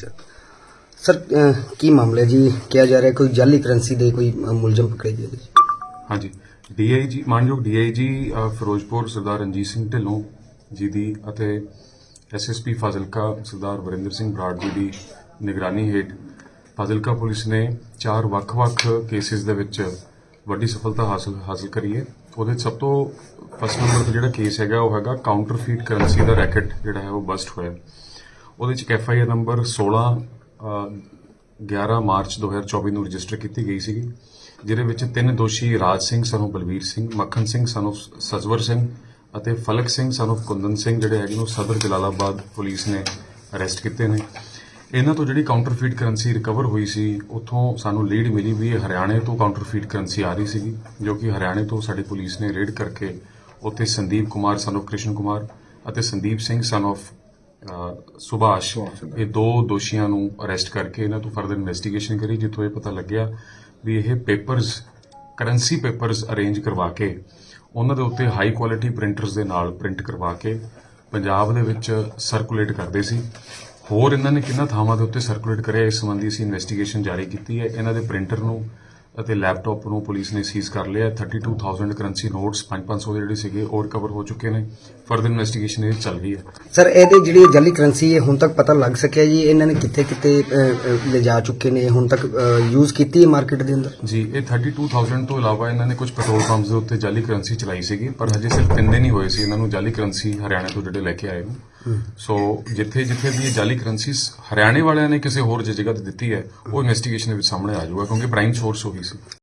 Sir. Sir ਕੀ ਮਾਮਲਾ ਜੀ? ਕਿਹਾ ਜਾ ਰਿਹਾ ਕੋਈ ਜਾਲੀ ਕਰੰਸੀ ਦੇ ਕੋਈ ਅਹ, ਮੁਲਜ਼ਮ ਪਕੜੇ ਗਏ ਨੇ ਹਾਂਜੀ। ਡੀਆਈਜੀ ਮਾਨਯੋਗ ਡੀਆਈਜੀ ਫਿਰੋਜ਼ਪੁਰ ਸਰਦਾਰ ਰਣਜੀਤ ਸਿੰਘ ਢਿੱਲੋਂ ਜੀ ਦੀ ਅਤੇ ਐਸਐਸਪੀ ਫਾਜ਼ਿਲਕਾ ਸਰਦਾਰ ਵਰਿੰਦਰ ਸਿੰਘ ਬਰਾੜ ਜੀ ਦੀ ਨਿਗਰਾਨੀ ਹੇਠ ਫਾਜ਼ਿਲਕਾ ਪੁਲਿਸ ਨੇ ਚਾਰ ਵੱਖ-ਵੱਖ ਕੇਸਿਸ ਦੇ ਵਿੱਚ ਵੱਡੀ ਸਫਲਤਾ ਹਾਸਲ ਹਾਸਲ ਕਰੀ ਹੈ। ਉਹਦੇ ਸਭ ਤੋਂ ਫਸਟ ਨੰਬਰ ਤੇ ਜਿਹੜਾ ਕੇਸ ਹੈਗਾ ਉਹ ਹੈਗਾ ਕਾਊਂਟਰਫੀਟ ਕਰੰਸੀ ਦਾ ਰੈਕਟ ਜਿਹੜਾ ਹੈ ਉਹ ਬਸਟ ਹੋਇਆ। ਉਹਦੇ 'ਚ ਐਫ ਆਈ ਆਰ ਨੰਬਰ 16 ਅ, 11 ਮਾਰਚ 2024 ਨੂੰ ਰਜਿਸਟਰ ਕੀਤੀ ਗਈ ਸੀਗੀ ਜਿਹਦੇ ਵਿੱਚ ਤਿੰਨ ਦੋਸ਼ੀ ਰਾਜ ਸਿੰਘ ਸਾਨੂੰ ਬਲਵੀਰ ਸਿੰਘ ਮੱਖਣ ਸਿੰਘ ਸਾਨੂੰ ਸਜਵਰ ਸਿੰਘ ਅਤੇ ਫਲਕ ਸਿੰਘ ਸਾਨੂੰ ਕੁੰਦਨ ਸਿੰਘ ਜਿਹੜੇ ਹੈਗੇ ਨੂੰ ਸਦਰ ਜਲਾਲਾਬਾਦ ਪੁਲਿਸ ਨੇ ਅਰੈਸਟ ਕੀਤੇ ਨੇ। ਇਹਨਾਂ ਤੋਂ ਜਿਹੜੀ ਕਾਊਂਟਰਫੀਟ ਕਰੰਸੀ ਰਿਕਵਰ ਹੋਈ ਸੀ ਉੱਥੋਂ ਸਾਨੂੰ ਲੀਡ ਮਿਲੀ ਵੀ ਹਰਿਆਣੇ ਤੋਂ ਕਾਊਂਟਰਫੀਟ ਕਰੰਸੀ ਆ ਰਹੀ ਸੀਗੀ ਜੋ ਕਿ ਹਰਿਆਣੇ ਤੋਂ ਸਾਡੀ ਪੁਲਿਸ ਨੇ ਰੇਡ ਕਰਕੇ ਉੱਥੇ ਸੰਦੀਪ ਕੁਮਾਰ ਸਾਨੂੰ ਕ੍ਰਿਸ਼ਨ ਕੁਮਾਰ ਅਤੇ ਸੰਦੀਪ ਸਿੰਘ ਸਨ ਸਾਨੂੰ ਸੁਭਾਸ਼, ਇਹ ਦੋ ਦੋਸ਼ੀਆਂ ਨੂੰ ਅਰੈਸਟ ਕਰਕੇ ਇਹਨਾਂ ਤੋਂ ਫਰਦਰ ਇਨਵੈਸਟੀਗੇਸ਼ਨ ਕਰੀ, ਜਿੱਥੋਂ ਇਹ ਪਤਾ ਲੱਗਿਆ ਵੀ ਇਹ ਪੇਪਰਸ ਕਰੰਸੀ ਪੇਪਰਸ ਅਰੇਂਜ ਕਰਵਾ ਕੇ ਉਹਨਾਂ ਦੇ ਉੱਤੇ ਹਾਈ ਕੁਆਲਿਟੀ ਪ੍ਰਿੰਟਰਸ ਦੇ ਨਾਲ ਪ੍ਰਿੰਟ ਕਰਵਾ ਕੇ ਪੰਜਾਬ ਦੇ ਵਿੱਚ ਸਰਕੂਲੇਟ ਕਰਦੇ ਸੀ। ਹੋਰ ਇਹਨਾਂ ਨੇ ਕਿੰਨਾ ਥਾਵਾਂ ਦੇ ਉੱਤੇ ਸਰਕੂਲੇਟ ਕਰਿਆ, ਇਸ ਸੰਬੰਧੀ ਅਸੀਂ ਇਨਵੈਸਟੀਗੇਸ਼ਨ ਜਾਰੀ ਕੀਤੀ ਹੈ। ਇਹਨਾਂ ਦੇ ਪ੍ਰਿੰਟਰ ਨੂੰ ਅਤੇ ਲੈਪਟਾਪ ਨੂੰ ਪੁਲਿਸ ਨੇ ਸੀਜ਼ ਕਰ ਲਿਆ। 32000 ਕਰੰਸੀ ਨੋਟਸ 5-500 ਦੇ ਜਿਹੜੇ ਸੀਗੇ ਉਹ ਰਿਕਵਰ ਹੋ ਚੁੱਕੇ ਨੇ। ਫਰਦਰ ਇਨਵੈਸਟੀਗੇਸ਼ਨ ਇਹ ਚੱਲ ਰਹੀ ਹੈ। ਸਰ ਇਹਦੇ ਜਿਹੜੀ ਜਾਲੀ ਕਰੰਸੀ ਹੈ ਹੁਣ ਤੱਕ ਪਤਾ ਲੱਗ ਸਕਿਆ ਜੀ? ਇਹਨਾਂ ਨੇ ਕਿੱਥੇ ਕਿੱਥੇ ਲਿਜਾ ਚੁੱਕੇ ਨੇ? ਹੁਣ ਤੱਕ ਯੂਜ਼ ਕੀਤੀ ਹੈ ਮਾਰਕੀਟ ਦੇ ਅੰਦਰ? ਜੀ ਇਹ 32000 ਤੋਂ ਇਲਾਵਾ ਇਹਨਾਂ ਨੇ ਕੁਝ ਪੈਟਰੋਲ ਪੰਪਸ ਦੇ ਉੱਤੇ ਜਾਲੀ ਕਰੰਸੀ ਚਲਾਈ ਸੀਗੀ ਪਰ ਹਜੇ ਸਿਰਫ ਤਿੰਨ ਦਿਨ ਹੀ ਹੋਏ ਸੀ ਇਹਨਾਂ ਨੂੰ ਜਾਲੀ ਕਰੰਸੀ ਹਰਿਆਣਾ ਤੋਂ ਜਿਹੜੇ ਲੈ ਕੇ ਆਏ ਨੇ। ਸੋ ਜਿੱਥੇ ਜਿੱਥੇ ਵੀ ਇਹ ਜਾਲੀ ਕਰੰਸੀ ਹਰਿਆਣੇ ਵਾਲਿਆਂ ਨੇ ਕਿਸੇ ਹੋਰ ਜਗ੍ਹਾ ਤੇ ਦਿੱਤੀ ਹੈ, ਉਹ ਇਨਵੈਸਟੀਗੇਸ਼ਨ ਦੇ ਵਿੱਚ ਸਾਹਮਣੇ ਆ ਜਾਊਗਾ, ਕਿਉਂਕਿ ਪ੍ਰਾਈਮ ਸੋਰਸ ਉਹੀ ਸੀ।